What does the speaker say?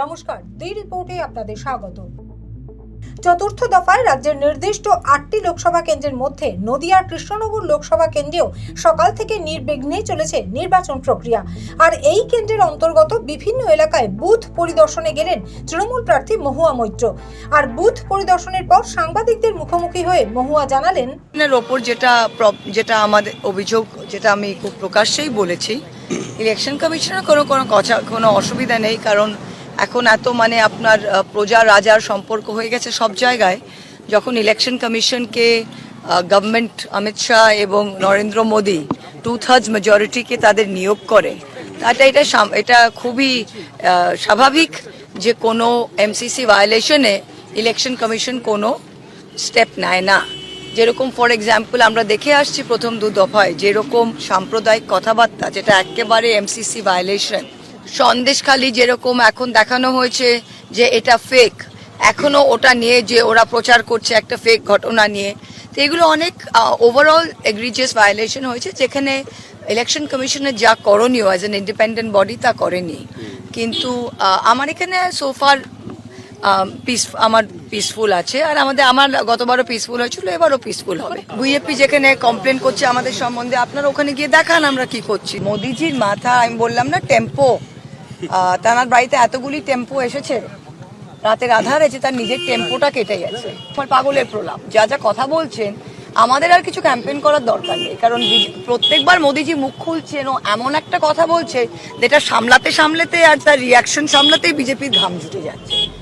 নমস্কার দি রিপোর্টে আপনাদের স্বাগত। চতুর্থ দফায় রাজ্যের নির্দিষ্ট আটটি লোকসভা কেন্দ্রের মধ্যে নদিয়ার কৃষ্ণনগর লোকসভা কেন্দ্রেও সকাল থেকে নির্বিঘ্নেই চলেছে নির্বাচন প্রক্রিয়া। আর এই কেন্দ্রের অন্তর্গত বিভিন্ন এলাকায় বুথ পরিদর্শনে গেলেন তৃণমূল প্রার্থী মহুয়া মৈত্র। আর বুথ পরিদর্শনের পর সাংবাদিকদের মুখোমুখি হয়ে মহুয়া জানালেন ওপর যেটা যেটা আমাদের অভিযোগ, যেটা আমি খুব প্রকাশ্যেই বলেছি, ইলেকশন কমিশনের কোনো কোনো কথা, কোনো অসুবিধা নেই, কারণ এখন এত মানে আপনার প্রজা রাজার সম্পর্ক হয়ে গেছে সব জায়গায়, যখন ইলেকশন কমিশনকে গভর্নমেন্ট অমিত শাহ এবং নরেন্দ্র মোদী টু থার্ডস মেজরিটিকে তাদের নিয়োগ করে তাটা এটা এটা খুবই স্বাভাবিক যে কোনো এমসিসি ভায়োলেশনে ইলেকশন কমিশন কোনো স্টেপ নেয় না। যেরকম ফর এক্সাম্পল আমরা দেখে আসছি প্রথম দু দফায়, যেরকম সাম্প্রদায়িক কথাবার্তা, যেটা একেবারে এমসিসি ভায়োলেশন সন্দেশখালি যেরকম এখন দেখানো হয়েছে যে এটা ফেক এখনও ওটা নিয়ে যে ওরা প্রচার করছে একটা ফেক ঘটনা নিয়ে। তো এগুলো অনেক ওভারঅল এগ্রিজিয়াস ভায়োলেশন হয়েছে, যেখানে ইলেকশন কমিশনের যা করণীয় অ্যাজ এন ইন্ডিপেন্ডেন্ট বডি তা করেনি। কিন্তু আমার এখানে সোফার পিস আমার পিসফুল আছে, আর আমাদের, আমার গতবারও পিসফুল হয়েছিল, এবারও পিসফুল হবে। বিজেপি যেখানে কমপ্লেন করছে আমাদের সম্বন্ধে, আপনারা ওখানে গিয়ে দেখান আমরা কি করছি। মোদিজির মাথা, আমি বললাম না টেম্পো তার বাড়িতে এতগুলি টেম্পো এসেছে, রাতের আধারে যে তার নিজের টেম্পোটা কেটে গেছে। আমার পাগলের প্রলাপ। যা যা কথা বলছেন, আমাদের আর কিছু ক্যাম্পেইন করার দরকার নেই। কারণ প্রত্যেকবার মোদিজি মুখ খুলছেন ও এমন একটা কথা বলছে, যেটা সামলাতে সামলাতে আর তার রিয়াকশন সামলাতেই বিজেপির ঘাম জুটে যাচ্ছে।